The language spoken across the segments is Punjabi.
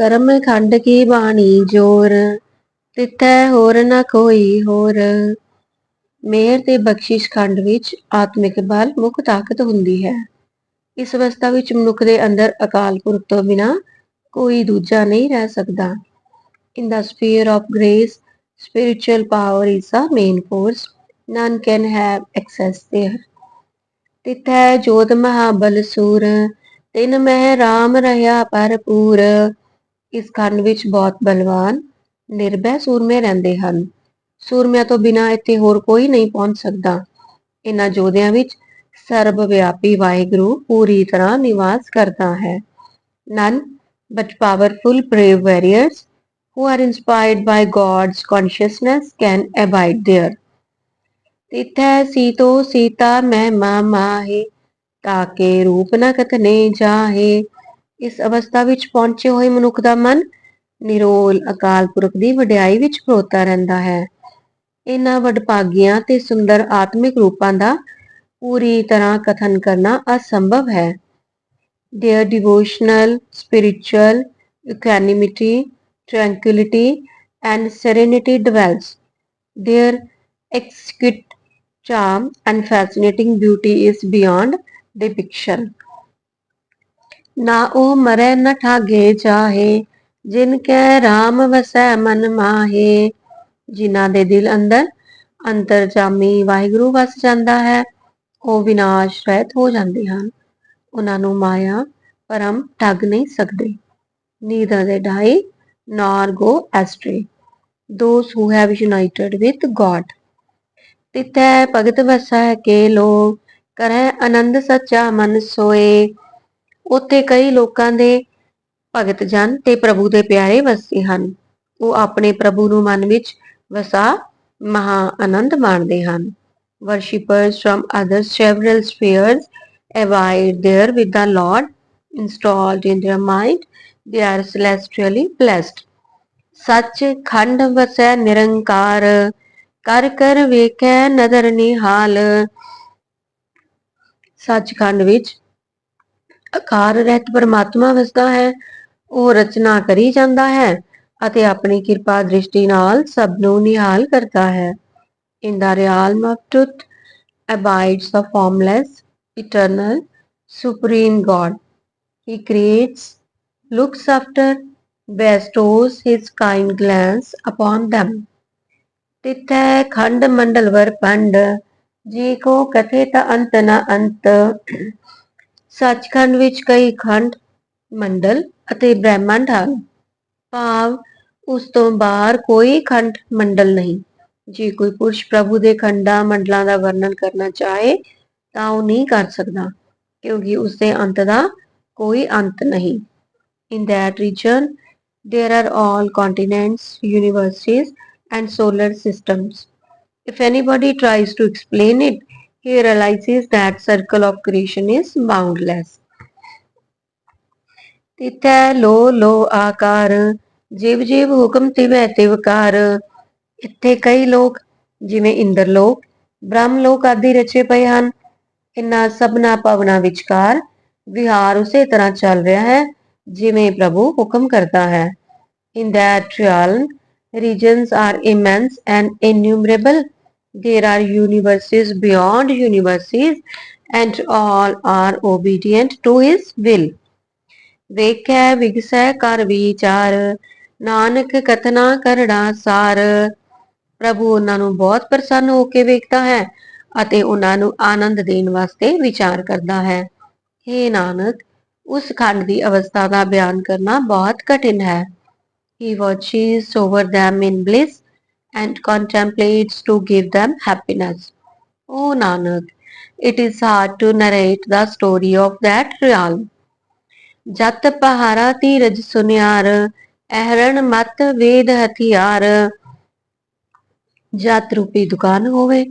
ਕਰਮ ਖੰਡ ਕੀ ਬਾਣੀ ਜੋਰ, ਤਿੱਥੈ ਹੋਰ ਨ ਕੋਈ ਹੋਰ। ਮਿਹਰ ਤੇ ਬਖਸ਼ਿਸ਼ ਖੰਡ ਵਿੱਚ ਆਤਮਿਕ ਬਲ ਮੁੱਖ ਤਾਕਤ ਹੁੰਦੀ ਹੈ। ਇਸ ਅਵਸਥਾ ਵਿੱਚ ਮਨੁੱਖ ਦੇ ਅੰਦਰ ਅਕਾਲ ਪੁਰਖ ਤੋਂ ਬਿਨਾ ਕੋਈ ਦੂਜਾ ਨਹੀਂ ਰਹਿ ਸਕਦਾ। ਇਨ the sphere of grace, spiritual power is the main force, none can have access there. ਤਿਥੈ ਜੋਤ ਮਹਾਬਲ ਸੂਰ, ਤਿਨ ਮਹਿ ਰਾਮ ਰਹਾ ਭਰਪੂਰ ਇਸ ਖੰਡ ਵਿੱਚ ਬਹੁਤ ਬਲਵਾਨ, ਨਿਰਭੈ ਸੂਰਮੇ ਰਹਿੰਦੇ ਹਨ। ਸੂਰਮਿਆਂ ਤੋਂ ਬਿਨਾ ਇੱਥੇ ਹੋਰ ਕੋਈ ਨਹੀਂ ਪਹੁੰਚ ਸਕਦਾ। ਇਹਨਾਂ ਜੋਧਿਆਂ ਵਿੱਚ ਸਰਬ ਵਿਆਪੀ ਵਾਹਿਗੁਰੂ ਪੂਰੀ ਤਰ੍ਹਾਂ ਨਿਵਾਸ ਕਰਦਾ ਹੈ। none but powerful brave warriors who are inspired by God's consciousness can abide there. ਤਿਥੈ ਸੀਤੋ ਸੀਤਾ ਮਹਿਮਾ ਮਾਹੇ ਤਾਕੇ ਰੂਪ ਨ ਕਥਨੇ ਜਾਹੇ। ਇਸ ਅਵਸਥਾ ਵਿੱਚ ਪਹੁੰਚੇ ਹੋਏ ਮਨੁੱਖ ਦਾ ਮਨ ਨਿਰੋਲ ਅਕਾਲ ਪੁਰਖ ਦੀ ਵਡਿਆਈ ਵਿੱਚ ਖਲੋਤਾ ਰਹਿੰਦਾ ਹੈ ਇਹਨਾਂ ਵਡਭਾਗੀਆਂ ਤੇ ਸੁੰਦਰ ਆਤਮਿਕ ਰੂਪਾਂ ਦਾ ਪੂਰੀ ਤਰ੍ਹਾਂ ਕਥਨ ਕਰਨਾ ਅਸੰਭਵ ਹੈ their devotional, spiritual equanimity, tranquility, and serenity dwells. Their exquisite charm and fascinating beauty is beyond depiction. ਨਾ ਉਹ ਮਰੈ ਨ ਠਾਗੇ ਜਾਹੇ ਜਿਨ ਕੈ RAM ਵਸੈ ਮਨ ਮਾਹੇ। ਜਿਨ੍ਹਾਂ ਦੇ ਦਿਲ ਅੰਦਰ ਅੰਤਰਜਾਮੀ ਵਾਹਿਗੁਰੂ ਵਸ ਜਾਂਦਾ ਹੈ, ਉਹ ਵਿਨਾਸ਼ ਰਹਿਤ ਹੋ ਜਾਂਦੇ ਹਨ। ਉਹਨਾਂ ਨੂੰ ਮਾਇਆ ਪਰਮ ਠੱਗ ਨਹੀਂ ਸਕਦੇ। neither they die nor go astray those who have united with god ਤਿਤੈ ਭਗਤ ਵਸੈ ਕੇ ਲੋ ਕਰੈ ਆਨੰਦ ਸੱਚਾ ਮਨ ਸੋਏ। ਉੱਥੇ ਕਈ ਲੋਕਾਂ ਦੇ ਭਗਤ ਜਨ ਤੇ ਪ੍ਰਭੂ ਦੇ ਪਿਆਰੇ ਵਸਦੇ ਹਨ ਉਹ ਆਪਣੇ ਪ੍ਰਭੂ ਨੂੰ ਮਨ ਵਿੱਚ ਵਸਾ ਮਹਾ ਆਨੰਦ ਮਾਣਦੇ ਹਨ worshippers from other several spheres abide there with the Lord installed in their mind. They are celestially blessed. ਸੱਚ ਖੰਡ ਵਸੈ ਨਿਰੰਕਾਰ ਕਰ ਕਰ ਵੇਖੈ ਨਦਰ ਨਿਹਾਲ ਸੱਚਖੰਡ ਵਿੱਚ ਆਕਾਰ ਰਹਿਤ ਪਰਮਾਤਮਾ ਵਸਦਾ ਹੈ ਉਹ ਰਚਨਾ ਕਰੀ ਜਾਂਦਾ ਹੈ ਅਤੇ ਆਪਣੀ ਕਿਰਪਾ ਦ੍ਰਿਸ਼ਟੀ ਨਾਲ ਸਭ ਨੂੰ ਨਿਹਾਲ ਕਰਦਾ ਹੈ in the realm of tooth abides a formless eternal supreme God he creates looks after bestows his kind glance upon them तिथे खंड मंडल वर पंड जी को कथे अंत न अंत ਸੱਚਖੰਡ ਵਿੱਚ ਕਈ ਖੰਡ, ਮੰਡਲ ਅਤੇ ਬ੍ਰਹਿਮੰਡ ਹਨ। ਭਾਵ, ਉਸ ਤੋਂ ਬਾਹਰ ਕੋਈ ਖੰਡ, ਮੰਡਲ ਨਹੀਂ। ਜੇ ਕੋਈ ਪੁਰਸ਼ ਪ੍ਰਭੂ ਦੇ ਖੰਡਾਂ, ਮੰਡਲਾਂ ਦਾ ਵਰਣਨ ਕਰਨਾ ਚਾਹੇ, ਤਾਂ ਉਹ ਨਹੀਂ ਕਰ ਸਕਦਾ, ਕਿਉਂਕਿ ਉਸ ਦੇ ਅੰਤ ਦਾ ਕੋਈ ਅੰਤ ਨਹੀਂ। In that region, there are all continents universities and solar systems. If anybody tries to explain it he realizes that circle of creation is boundless. ਤਿਥੈ ਲੋ ਲੋ ਆਕਾਰ ਜਿਵ ਜਿਵ ਹੁਕਮ ਤਿਵੈ ਤਿਵਕਾਰ ਇੱਥੇ ਕਈ ਲੋਕ ਜਿਵੇਂ ਇੰਦਰ ਲੋਕ ਬ੍ਰਹਮ ਲੋਕ ਆਦਿ ਰਚੇ ਪਏ ਹਨ ਇਨ੍ਹਾਂ ਸਭਨਾ ਭਵਨਾ ਵਿਚਕਾਰ ਵਿਹਾਰ ਉਸੇ ਤਰ੍ਹਾਂ ਚੱਲ ਰਿਹਾ ਹੈ ਜਿਵੇਂ ਪ੍ਰਭੂ ਹੁਕਮ ਕਰਦਾ ਹੈ in that realm, regions are immense and innumerable there are universes beyond universes and all are obedient to his will. ਵੇਖੈ, ਵਿਗਸੈ, ਕਰ ਵਿਚਾਰ, ਨਾਨਕ ਕਥਨਾ ਕਰੜਾ ਸਾਰ। ਪ੍ਰਭੂ ਉਹਨਾਂ ਨੂੰ ਬਹੁਤ ਪ੍ਰਸੰਨ ਹੋ ਕੇ ਵੇਖਦਾ ਹੈ ਅਤੇ ਉਹਨਾਂ ਨੂੰ ਆਨੰਦ ਦੇਣ ਵਾਸਤੇ ਵਿਚਾਰ ਕਰਦਾ ਹੈ। हे ਨਾਨਕ, ਉਸ ਖੰਡ ਦੀ ਅਵਸਥਾ ਦਾ ਬਿਆਨ ਕਰਨਾ ਬਹੁਤ ਕਠਿਨ ਹੈ। He watches over them in bliss and contemplates to give them happiness o nanak it is hard to narrate the story of that realm ਜਤ ਪਹਾਰਾ ਧੀਰਜ ਸੁਨਿਆਰ ਅਹਰਣ ਮਤ ਵੇਦ ਹਥਿਆਰ ਜਤ ਰੂਪੀ ਦੁਕਾਨ ਹੋਵੇ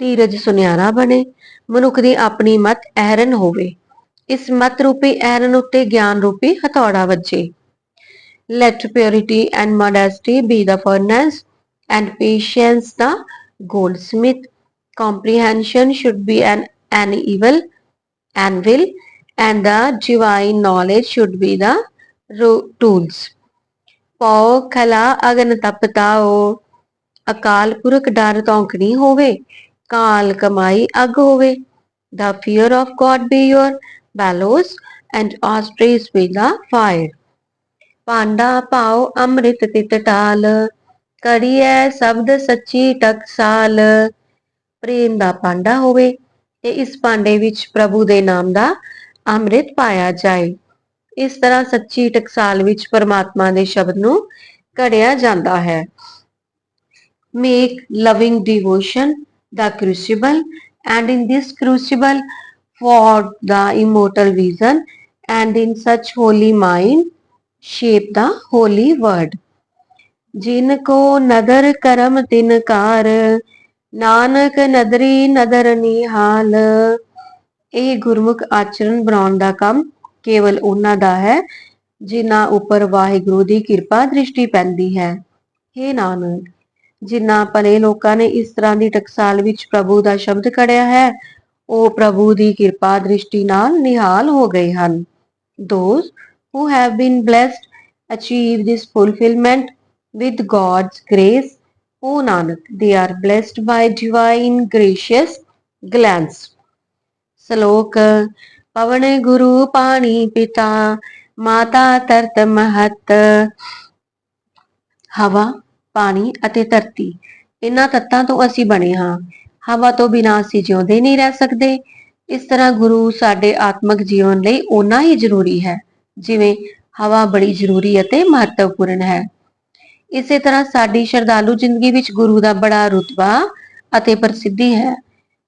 ਧੀਰਜ ਸੁਨਿਆਰਾ ਬਣੇ ਮਨੁੱਖ ਦੀ ਆਪਣੀ ਮਤ ਅਹਰਨ ਹੋਵੇ ਇਸ ਮਤ ਰੂਪੀ ਅਹਰਨ ਉੱਤੇ ਗਿਆਨ ਰੂਪੀ ਹਥੌੜਾ ਵੱਜੇ let purity and modesty be the furnace and patience the goldsmith comprehension should be an, an evil anvil and the divine knowledge should be the ro- tools ਪਉ ਖਲਾ ਅਗਨ ਤਪਤਾਓ ਅਕਾਲ ਪੁਰਖ ਡਰ ਧੌਂਕਣੀ ਹੋਵੇ ਕਾਲ ਕਮਾਈ ਅਗ ਹੋਵੇ the fear of god be your bellows and ostrich be the fire ਪਾਂਡਾ ਪਾਓ ਅੰਮ੍ਰਿਤ ਤਿਤ ਟਾਲ ਕਰੀਐ ਸ਼ਬਦ ਸੱਚੀ ਟਕਸਾਲ ਪ੍ਰੇਮ ਦਾ ਪਾਂਡਾ ਹੋਵੇ ਤੇ ਇਸ ਪਾਂਡੇ ਵਿੱਚ ਪ੍ਰਭੂ ਦੇ ਨਾਮ ਦਾ ਅੰਮ੍ਰਿਤ ਪਾਇਆ ਜਾਏ ਇਸ ਤਰ੍ਹਾਂ ਸੱਚੀ ਟਕਸਾਲ ਵਿੱਚ ਪਰਮਾਤਮਾ ਦੇ ਸ਼ਬਦ ਨੂੰ ਘੜਿਆ ਜਾਂਦਾ ਹੈ make loving devotion the crucible and in this crucible for the immortal vision and in such holy mind shape the holy word ਜਿਨ ਕੋ ਨਦਰ ਕਰਮ ਤਿਨ ਕਾਰ, ਨਾਨਕ ਨਦਰੀ ਨਦਰ ਨਿਹਾਲ ਇਹ ਗੁਰਮੁਖ ਆਚਰਣ ਬਣਾਉਣ ਦਾ ਕੰਮ ਕੇਵਲ ਉਹਨਾਂ ਦਾ ਹੈ, ਜਿਨ੍ਹਾਂ ਉੱਪਰ ਵਾਹਿਗੁਰੂ ਦੀ ਕਿਰਪਾ ਦ੍ਰਿਸ਼ਟੀ ਪੈਂਦੀ ਹੈ। हे ਨਾਨਕ, ਜਿਨ੍ਹਾਂ ਭਲੇ ਲੋਕਾਂ ਨੇ ਇਸ ਤਰ੍ਹਾਂ ਦੀ ਟਕਸਾਲ ਵਿੱਚ ਪ੍ਰਭੂ ਦਾ ਸ਼ਬਦ ਕੜਿਆ ਹੈ, ਉਹ ਪ੍ਰਭੂ ਦੀ ਕਿਰਪਾ ਦ੍ਰਿਸ਼ਟੀ ਨਾਲ ਨਿਹਾਲ ਹੋ ਗਏ ਹਨ। Those who have been blessed achieve this fulfillment with God's grace. O Nanak, they are blessed by divine gracious glance. ਸ਼ਲੋਕ ਪਵਨ ਗੁਰੂ ਪਾਣੀ ਪਿਤਾ ਮਾਤਾ ਤਰਤ ਮਹਤ ਹਵਾ ਪਾਣੀ ਅਤੇ ਧਰਤੀ ਇਹਨਾਂ ਤੱਤਾਂ ਤੋਂ ਅਸੀਂ ਬਣੇ ਹਾਂ ਹਵਾ ਤੋਂ ਬਿਨਾਂ ਅਸੀਂ ਜਿਉਂਦੇ ਨਹੀਂ ਰਹਿ ਸਕਦੇ ਇਸ ਤਰ੍ਹਾਂ ਗੁਰੂ ਸਾਡੇ ਆਤਮਿਕ ਜੀਵਨ ਲਈ ਓਨਾ ਹੀ ਜ਼ਰੂਰੀ ਹੈ ਜਿਵੇਂ ਹਵਾ ਬੜੀ ਜ਼ਰੂਰੀ ਅਤੇ ਮਹੱਤਵਪੂਰਨ ਹੈ ਇਸੇ ਤਰ੍ਹਾਂ ਸਾਡੀ ਸ਼ਰਧਾਲੂ ਜ਼ਿੰਦਗੀ ਵਿੱਚ ਗੁਰੂ ਦਾ ਬੜਾ ਰੁਤਬਾ ਅਤੇ ਪ੍ਰਸਿੱਧੀ ਹੈ।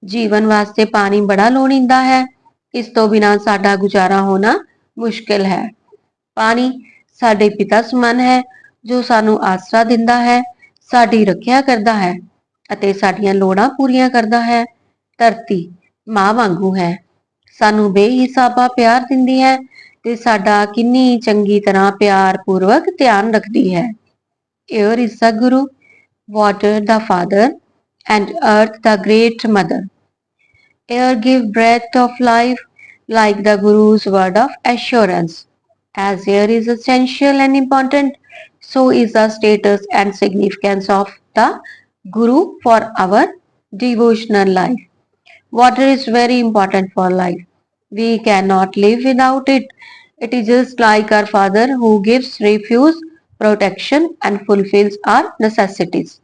ਜੀਵਨ ਵਾਸਤੇ ਪਾਣੀ ਬੜਾ ਲੋੜੀਂਦਾ ਹੈ। ਇਸ ਤੋਂ ਬਿਨਾਂ ਸਾਡਾ ਗੁਜ਼ਾਰਾ ਹੋਣਾ ਮੁਸ਼ਕਿਲ ਹੈ। ਪਾਣੀ ਸਾਡੇ ਪਿਤਾ ਸਮਾਨ ਹੈ, ਜੋ ਸਾਨੂੰ ਆਸਰਾ ਦਿੰਦਾ ਹੈ, ਸਾਡੀ ਰੱਖਿਆ ਕਰਦਾ ਹੈ ਅਤੇ ਸਾਡੀਆਂ ਲੋੜਾਂ ਪੂਰੀਆਂ ਕਰਦਾ ਹੈ। ਧਰਤੀ ਮਾਂ ਵਾਂਗੂ ਹੈ। ਸਾਨੂੰ ਬੇਹਿਸਾਬਾ ਪਿਆਰ ਦਿੰਦੀ ਹੈ ਤੇ ਸਾਡਾ ਕਿੰਨੀ ਚੰਗੀ ਤਰ੍ਹਾਂ ਪਿਆਰ ਪੂਰਵਕ ਧਿਆਨ ਰੱਖਦੀ ਹੈ। Air is the Guru, water the Father, and earth the Great Mother. Air give breath of life like the Guru's word of assurance. As air is essential and important, so is the status and significance of the Guru for our devotional life. Water is very important for life. We cannot live without it. It is just like our Father who gives refuge, protection, and fulfills our necessities.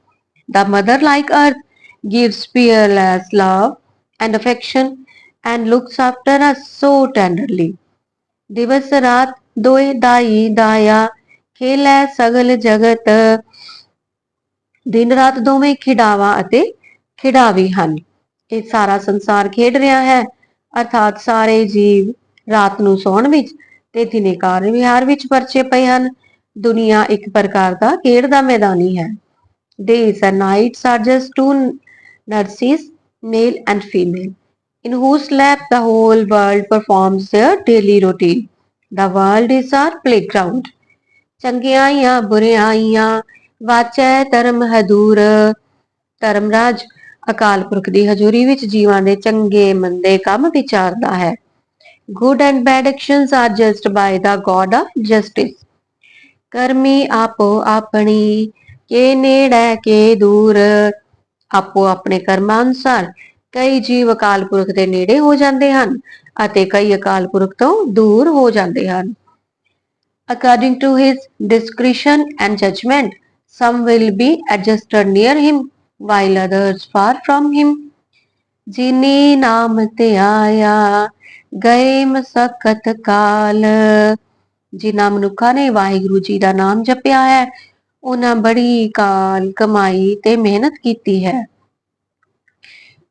The mother, like earth, gives peerless love and affection and looks after us so tenderly. ਦਿਵਸ ਰਾਤ ਦੋਏ ਦਾਈ ਦਾਇਆ ਖੇਲੈ ਸਗਲ ਜਗਤ ਦਿਨ ਰਾਤ ਦੋਵੇਂ ਖਿਡਾਵਾ ਅਤੇ ਖਿਡਾਵੀ ਹਨ ਇਹ ਸਾਰਾ ਸੰਸਾਰ ਖੇਡ ਰਿਹਾ ਹੈ ਅਰਥਾਤ ਸਾਰੇ ਜੀਵ ਰਾਤ ਨੂੰ ਸੌਣ ਵਿੱਚ ਤੇ ਦਿਨੇ ਕਾਰ ਵਿਹਾਰ ਵਿੱਚ ਪਰਚੇ ਪਏ ਹਨ ਦੁਨੀਆ ਇੱਕ ਪ੍ਰਕਾਰ ਦਾ ਖੇਡ ਦਾ ਮੈਦਾਨੀ ਹੈ days and nights are just two nurses male and female in whose lap the whole world performs their daily routine the world is our playground ਚੰਗਿਆਈਆਂ ਬੁਰਿਆਈਆਂ ਵਾਚੈ ਧਰਮ ਹਦੂਰ ਧਰਮਰਾਜ ਅਕਾਲ ਪੁਰਖ ਦੀ ਹਜ਼ੂਰੀ ਵਿੱਚ ਜੀਵਾਂ ਦੇ ਚੰਗੇ ਮੰਦੇ ਕੰਮ ਵਿਚਾਰਦਾ ਹੈ good and bad actions are judged by the god of justice ਕਰਮੀ ਆਪੋ ਆਪਣੀ ਕੇ ਨੇੜੇ ਕੇ ਦੂਰ ਆਪੋ ਆਪਣੇ ਕਰਮਾਂ ਅਨੁਸਾਰ ਕਈ ਜੀਵ ਅਕਾਲ ਪੁਰਖ ਦੇ ਨੇੜੇ ਹੋ ਜਾਂਦੇ ਹਨ ਅਤੇ ਕਈ ਅਕਾਲ ਪੁਰਖ ਤੋਂ ਦੂਰ ਹੋ ਜਾਂਦੇ ਹਨ according to his discretion and judgment some will be adjusted near him while others far from him ਜਿਨੀ ਨਾਮ ਤੇ ਆਇਆ ਗਏ ਮਸਕਤ ਕਾਲ ਜਿਨ੍ਹਾਂ ਮਨੁੱਖਾਂ ਨੇ ਵਾਹਿਗੁਰੂ ਜੀ ਦਾ ਨਾਮ ਜਪਿਆ ਹੈ, ਉਹਨਾਂ ਬੜੀ ਕਾਲ ਕਮਾਈ ਤੇ ਮਿਹਨਤ ਕੀਤੀ ਹੈ।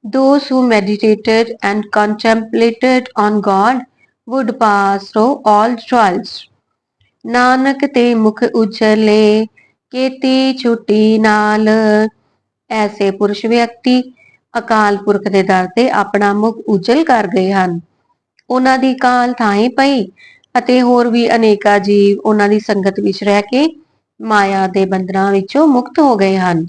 Those who meditated and contemplated on God would pass through all trials. Nanak ਤੇ ਮੁਖ ਉਜਲੇ ਕੀਤੀ ਛੁੱਟੀ ਨਾਲ। ਐਸੇ ਪੁਰਸ਼ ਵਿਅਕਤੀ ਅਕਾਲ ਪੁਰਖ ਦੇ ਦਰ ਤੇ ਆਪਣਾ ਮੁਖ ਉਜਲ ਕਰ ਗਏ ਹਨ। ਉਹਨਾਂ ਦੀ ਕਾਲ ਥਾਂ ਪਈ ਅਤੇ ਹੋਰ ਵੀ ਅਨੇਕਾਂ ਜੀਵ ਉਹਨਾਂ ਦੀ ਸੰਗਤ ਵਿੱਚ ਰਹਿ ਕੇ ਮਾਇਆ ਦੇ ਬੰਧਨਾਂ ਵਿੱਚੋਂ ਮੁਕਤ ਹੋ ਗਏ ਹਨ।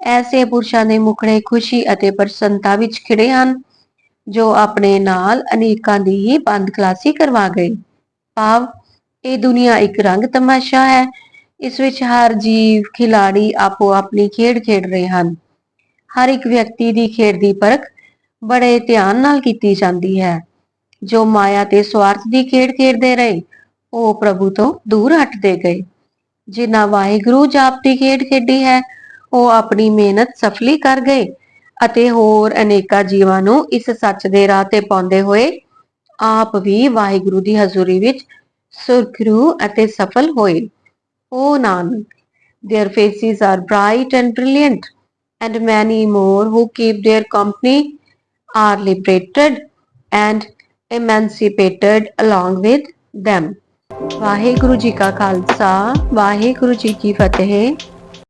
ਐਸੇ ਪੁਰਸ਼ਾਂ ਦੇ ਮੁਖੜੇ ਖੁਸ਼ੀ ਅਤੇ ਪ੍ਰਸੰਨਤਾ ਵਿੱਚ ਖਿੜੇ ਹਨ, ਜੋ ਆਪਣੇ ਨਾਲ ਅਨੇਕਾਂ ਦੀ ਹੀ ਬੰਦ ਖਲਾਸੀ ਕਰਵਾ ਗਏ। ਭਾਵ, ਇਹ ਦੁਨੀਆ ਇੱਕ ਰੰਗ ਤਮਾਸ਼ਾ ਹੈ। ਇਸ ਵਿੱਚ ਹਰ ਜੀਵ, ਖਿਲਾੜੀ ਆਪੋ ਆਪਣੀ ਖੇਡ ਖੇਡ ਰਹੇ ਹਨ। ਹਰ ਇੱਕ ਵਿਅਕਤੀ ਦੀ ਖੇਡ ਦੀ ਪਰਖ ਬੜੇ ਧਿਆਨ ਨਾਲ ਕੀਤੀ ਜਾਂਦੀ ਹੈ। ਜੋ ਮਾਇਆ ਤੇ ਸਵਾਰਥ ਦੀ ਖੇਡ ਖੇਡਦੇ ਰਹੇ, ਉਹ ਪ੍ਰਭੂ ਤੋਂ ਦੂਰ ਹਟਦੇ ਗਏ। ਜਿਨ੍ਹਾਂ ਵਾਹਿਗੁਰੂ ਜਾਪ ਦੀ ਖੇਡ ਖੇਡੀ ਹੈ, ਉਹ ਆਪਣੀ ਮਿਹਨਤ ਸਫਲੀ ਕਰ ਗਏ ਅਤੇ ਹੋਰ ਅਨੇਕਾਂ ਜੀਵਾਂ ਨੂੰ ਇਸ ਸੱਚ ਦੇ ਰਾਹ ਤੇ ਪਾਉਂਦੇ ਹੋਏ ਆਪ ਵੀ ਵਾਹਿਗੁਰੂ ਦੀ ਹਜ਼ੂਰੀ ਵਿੱਚ ਸੁਰਖਰੂ ਅਤੇ ਸਫਲ ਹੋਏ। ਓ Nanak their faces are bright and brilliant, and many more who keep their company are liberated and emancipated along with them Waheguru ji ਕਾ ਖਾਲਸਾ ਵਾਹਿਗੁਰੂ ਜੀ ਕੀ ਫਤਿਹ